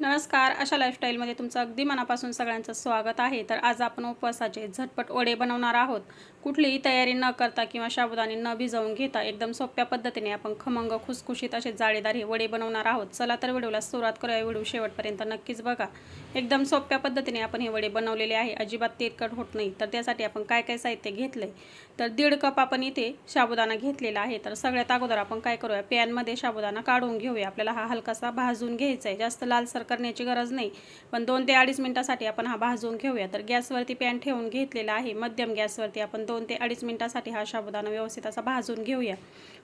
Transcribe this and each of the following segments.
नमस्कार अशा लाईफस्टाईलमध्ये तुमचं अगदी मनापासून सगळ्यांचं स्वागत आहे. तर आज आपण उपवासाचे झटपट वडे बनवणार आहोत. कुठलीही तयारी न करता किंवा साबुदाणे न भिजवून घेता एकदम सोप्या पद्धतीने आपण खमंग खुसखुशीत असे जाळीदार हे वडे बनवणार आहोत. चला तर व्हिडिओला सुरुवात करूया. व्हिडिओ शेवटपर्यंत नक्कीच बघा. एकदम सोप्या पद्धतीने आपण हे वडे बनवलेले आहे. अजिबात तेलकट होत नाही. तर त्यासाठी आपण काय काय साहित्य घेतलं आहे तर दीड कप आपण इथे साबुदाणा घेतलेला आहे. तर सगळ्यात अगोदर आपण काय करूया? पॅनमध्ये साबुदाणा काढून घेऊया. आपल्याला हा हलकासा भाजून घ्यायचा आहे जास्त लालसर करण्याची गरज नाही. पण दोन ते अडीच मिनिटासाठी आपण हा भाजून घेऊया. तर गॅसवरती पॅन ठेवून घेतलेला आहे. मध्यम गॅसवरती आपण दोन ते अडीच मिनिटासाठी हा साबुदाणा व्यवस्थित असा भाजून घेऊया.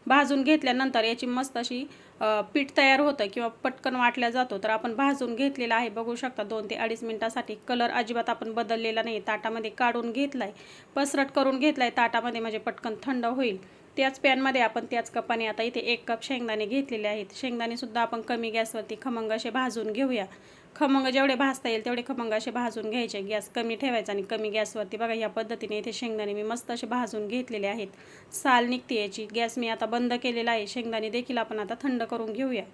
भाजून घेतल्यानंतर याची मस्त अशी पीठ तयार होतं किंवा पटकन वाटल्या जातो तर आपण भाजून घेतलेला आहे. बघू शकता दोन ते अडीच मिनटासाठी कलर अजिबात आपण बदललेला नाही. ताटामध्ये काढून घेतला आहे पसरट करून घेतला आहे ताटामध्ये म्हणजे पटकन थंड होईल. त्याच पॅनमध्ये आपण त्याच कपाने आता इथे एक कप शेंगदाणे घेतलेले आहेत. शेंगदाणेसुद्धा आपण कमी गॅसवरती खमंग असे भाजून घेऊया. खमंग जेवढे भाजता येईल तेवढे खमंग असे भाजून घ्यायचे. गॅस कमी ठेवायचा आणि कमी गॅसवरती बघा या पद्धतीने इथे शेंगदाणे मी मस्त असे भाजून घेतलेले आहेत. साल निघते याची. गॅस मी आता बंद केलेला आहे. शेंगदाणे देखील आपण आता थंड करून घेऊया.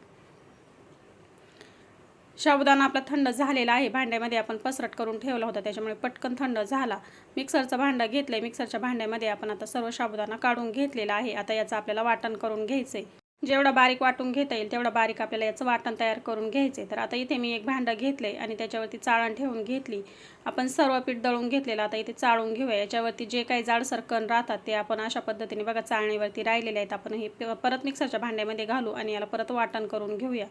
शाबुदाना आपला थंड झालेला आहे. भांड्यामध्ये आपण पसरट करून ठेवला होता. त्याच्यामुळे पटकन थंड झाला. मिक्सरचं भांडं घेतलं आहे मिक्सरच्या भांड्यामध्ये आपण आता सर्व साबुदाणा काढून घेतलेला आहे. आता याचं आपल्याला वाटण करून घ्यायचं आहे जेवढा बारीक वाटून घेता येईल तेवढं बारीक आपल्याला याचं वाटण तयार करून घ्यायचं तर आता इथे मी एक भांडं घेतलं आहे आणि त्याच्यावरती चाळण ठेवून घेतली. आपण सर्व पीठ दळून घेतलेलं आता इथे चाळून घेऊया. याच्यावरती जे काही जाडसर कण राहतात ते आपण अशा पद्धतीने बघा चाळणीवरती राहिलेले आहेत. आपण हे परत मिक्सरच्या भांड्यामध्ये घालू आणि याला परत वाटण करून घेऊया.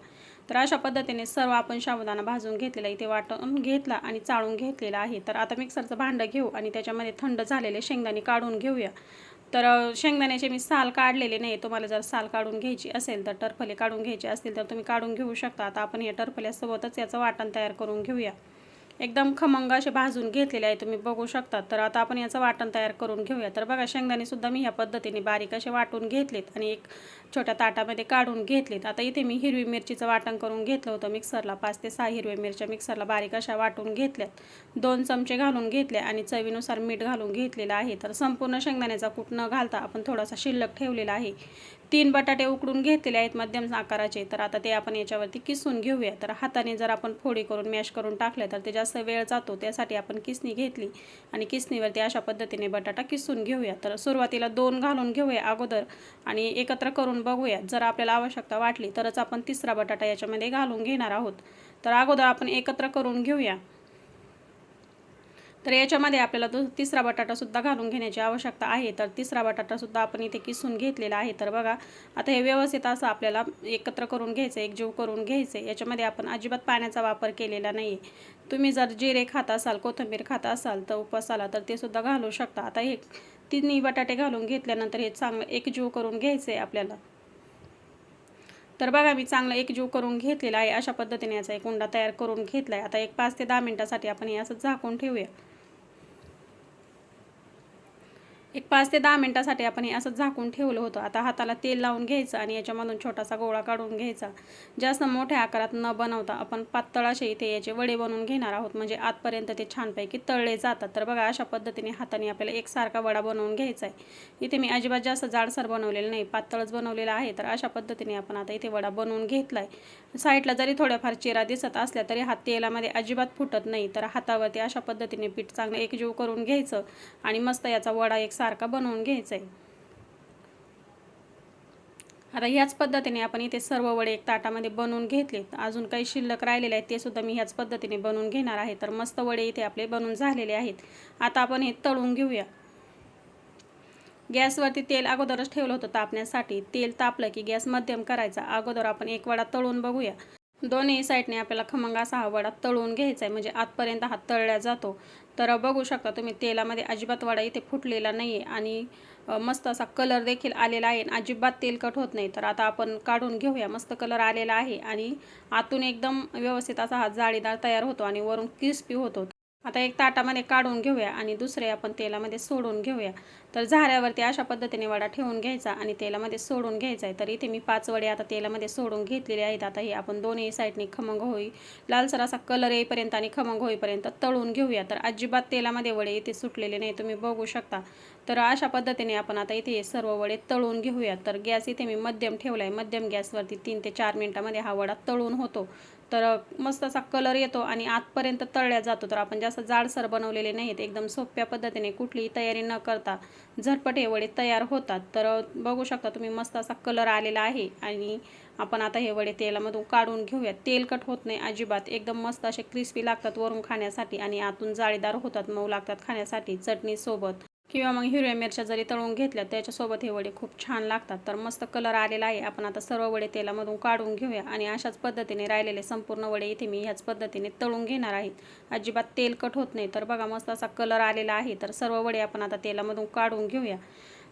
तर अशा पद्धतीने सर्व आपण शाबुदाना भाजून घेतलेला इथे वाटण घेतला आणि चाळून घेतलेला आहे. तर आता मिक्सरचं भांडं घेऊ आणि त्याच्यामध्ये थंड झालेले शेंगदाणे काढून घेऊया. तर शेंगदाण्याचे मी साल काढलेले नाही तुम्हाला जर साल काढून घ्यायची असेल तर टरफले काढून घ्यायचे असतील तर तुम्ही काढून घेऊ शकता. आता आपण या टरफल्यासोबतच याचं वाटण तयार करून घेऊया. एकदम खमंग असे भाजून घेतलेले आहे तुम्ही बघू शकता. तर आता आपण याचं वाटण तयार करून घेऊया. तर बघा शेंगदाणे सुद्धा मी ह्या पद्धतीने बारीक असे वाटून घेतलेत आणि एक छोट्या ताटामध्ये काढून घेतलेत. आता इथे मी हिरवी मिरचीचं वाटण करून घेतलं होतं मिक्सरला. पाच ते सहा हिरव्या मिरच्या मिक्सरला बारीक अशा वाटून घेतल्यात. दोन चमचे घालून घेतले आणि चवीनुसार मीठ घालून घेतलेलं आहे. तर संपूर्ण शेंगदाण्याचा कूट न घालता आपण थोडासा शिल्लक ठेवलेला आहे. तीन बटाटे उकडून घेतलेले आहेत मध्यम आकाराचे. तर आता ते आपण याच्यावरती किसून घेऊया. तर हाताने जर आपण फोडी करून मॅश करून टाकले तर ते जास्त वेळ जातो. त्यासाठी आपण किसणी घेतली आणि किसणीवरती अशा पद्धतीने बटाटा किसून घेऊया. तर सुरुवातीला दोन घालून घेऊया अगोदर आणि एकत्र करून बघूया. जर आपल्याला आवश्यकता वाटली तरच आपण तिसरा बटाटा याच्यामध्ये घालून घेणार आहोत. तर अगोदर आपण एकत्र करून घेऊया. तर याच्यामध्ये आपल्याला तो तिसरा बटाटासुद्धा घालून घेण्याची आवश्यकता आहे. तर तिसरा बटाटासुद्धा आपण इथे किसून घेतलेला आहे. तर बघा आता हे व्यवस्थित असं आपल्याला एकत्र करून घ्यायचं एकजीव करून घ्यायचं. याच्यामध्ये आपण अजिबात पाण्याचा वापर केलेला नाही आहे तुम्ही जर जिरे खात असाल कोथिंबीर खात असाल तर उपवासाला तर ते सुद्धा घालू शकता. आता हे तिन्ही बटाटे घालून घेतल्यानंतर हे चांगलं एकजीव करून घ्यायचं आहे आपल्याला. तर बघा मी चांगलं एकजीव करून घेतलेला आहे. अशा पद्धतीने याचा एक उंडा तयार करून घेतला आहे आता एक पाच ते दहा मिनिटासाठी आपण हे असं झाकून ठेवूया. एक पाच ते दहा मिनटासाठी आपण हे असं झाकून ठेवलं होतं. आता हाताला तेल लावून घ्यायचं आणि याच्यामधून छोटासा गोळा काढून घ्यायचा. जास्त मोठ्या आकारात न बनवता आपण पातळ असे इथे याचे वडे बनवून घेणार आहोत. म्हणजे आतपर्यंत ते छानपैकी तळले जातात. तर बघा अशा पद्धतीने हाताने आपल्याला एकसारखा वडा बनवून घ्यायचा आहे. इथे मी अजिबात जास्त जाडसर बनवलेलं नाही. पातळच बनवलेला आहे. तर अशा पद्धतीने आपण आता इथे वडा बनवून घेतला आहे साईडला जरी थोड्याफार चिरा दिसत असल्या तरी हात तेलामध्ये अजिबात फुटत नाही. तर हातावरती अशा पद्धतीने पीठ चांगलं एकजीव करून घ्यायचं आणि मस्त याचा वडा एक सारखा बनवून घ्यायचा आहे आता ह्याच पद्धतीने आपण इथे सर्व वडे एक ताटामध्ये बनवून घेतले. अजून काही शिल्लक राहिलेले आहेत ते सुद्धा मी ह्याच पद्धतीने बनवून घेणार आहे. तर मस्त वडे इथे आपले बनवून झालेले आहेत. आता आपण हे तळून घेऊया. गॅसवरती तेल अगोदरच ठेवलं होतं तापण्यासाठी. तेल तापलं की गॅस मध्यम करायचा. अगोदर आपण एक वडा तळून बघूया. दोन्ही साईडने आपल्याला खमंग असा हा वडा तळून घ्यायचा आहे म्हणजे आतपर्यंत हा तळला जातो. तर बघू शकता तुम्ही तेलामध्ये अजिबात वडा इथे फुटलेला नाही आहे आणि मस्त असा कलर देखील आलेला आहे. आणि अजिबात तेलकट होत नाही. तर आता आपण काढून घेऊया. मस्त कलर आलेला आहे. आणि आतून एकदम व्यवस्थित असा हा जाळीदार तयार होतो. आणि वरून क्रिस्पी होतो. आता एक ताटामध्ये काढून घेऊया आणि दुसरे आपण तेलामध्ये सोडून घेऊया. तर झाऱ्यावरती अशा पद्धतीने वडा ठेवून घ्यायचा आणि तेलामध्ये सोडून घ्यायचा आहे तर इथे मी पाच वडे आता तेलामध्ये सोडून घेतलेले आहेत. आता हे आपण दोन्ही साईडने खमंग होई लालसर असा कलर येईपर्यंत आणि खमंग होईपर्यंत तळून घेऊया. तर अजिबात तेलामध्ये वडे इथे सुटलेले नाही तुम्ही बघू शकता. तर अशा पद्धतीने आपण आता इथे हे सर्व वडे तळून घेऊया. तर गॅस इथे मी मध्यम ठेवला आहे मध्यम गॅसवरती तीन ते चार मिनटामध्ये हा वडा तळून होतो. तर मस्त असा कलर येतो आणि आतपर्यंत तळल्या जातो. तर आपण जास्त जाडसर बनवलेले नाहीत एकदम सोप्या पद्धतीने कुठलीही तयारी न करता झटपट हे वडे तयार होतात. तर बघू शकता तुम्ही मस्त असा कलर आलेला आहे आणि आपण आता हे वडे तेलामधून काढून घेऊयात तेलकट होत नाही अजिबात. एकदम मस्त असे क्रिस्पी लागतात वरून खाण्यासाठी आणि आतून जाळीदार होतात मऊ लागतात खाण्यासाठी चटणीसोबत. किंवा मग हिरव्या मिरच्या जरी तळून घेतल्या त्याच्यासोबत हे वडे खूप छान लागतात. तर मस्त कलर आलेला आहे. आपण आता सर्व वडे तेलामधून काढून घेऊया. आणि अशाच पद्धतीने राहिलेले संपूर्ण वडे इथे मी ह्याच पद्धतीने तळून घेणार आहेत अजिबात तेलकट होत नाही. तर बघा मस्त असा कलर आलेला आहे. तर सर्व वडे आपण आता तेलामधून काढून घेऊया.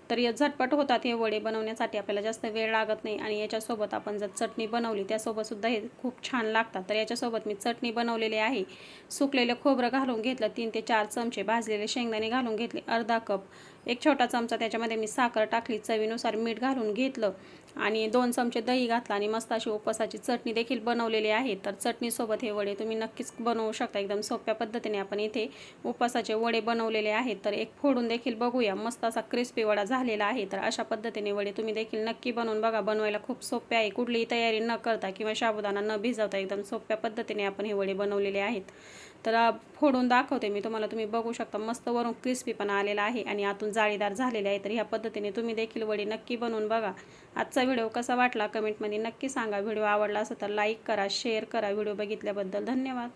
तर या झटपट होतात हे वडे बनवण्यासाठी आपल्याला जास्त वेळ लागत नाही आणि याच्यासोबत आपण जर चटणी बनवली त्यासोबतसुद्धा हे खूप छान लागतात. तर याच्यासोबत मी चटणी बनवलेली आहे. सुकलेलं खोबरं घालून घेतलं तीन ते चार चमचे भाजलेले शेंगदाणे घालून घेतले अर्धा कप. एक छोटा चमचा त्याच्यामध्ये मी साखर टाकली चवीनुसार मीठ घालून घेतलं. आणि दोन चमचे दही घातला आणि मस्त अशी उपवासाची चटणी देखील बनवलेली आहे. तर चटणीसोबत हे वडे तुम्ही नक्कीच बनवू शकता. एकदम सोप्या पद्धतीने आपण इथे उपवासाचे वडे बनवलेले आहेत. तर एक फोडून देखील बघूया. मस्त असा क्रिस्पी वडा झालेला आहे. तर अशा पद्धतीने वडे तुम्ही देखील नक्की बनवून बघा. बनवायला खूप सोपे आहे. कुठलीही तयारी न करता किंवा साबुदाणा न भिजवता एकदम सोप्या पद्धतीने आपण हे वडे बनवलेले आहेत. तर फोडून दाखवते मी. तुम्हाला तुम्ही बघू शकता. मस्त वरून क्रिस्पी पण आलेला आहे आणि आतून जाळीदार झालेले आहे. तर ह्या पद्धतीने तुम्ही देखील वडे नक्की बनवून बघा. आजचा व्हिडिओ कसा वाटला कमेंटमध्ये नक्की सांगा. व्हिडिओ आवडला असेल तर लाईक करा शेअर करा. व्हिडिओ बघितल्याबद्दल धन्यवाद.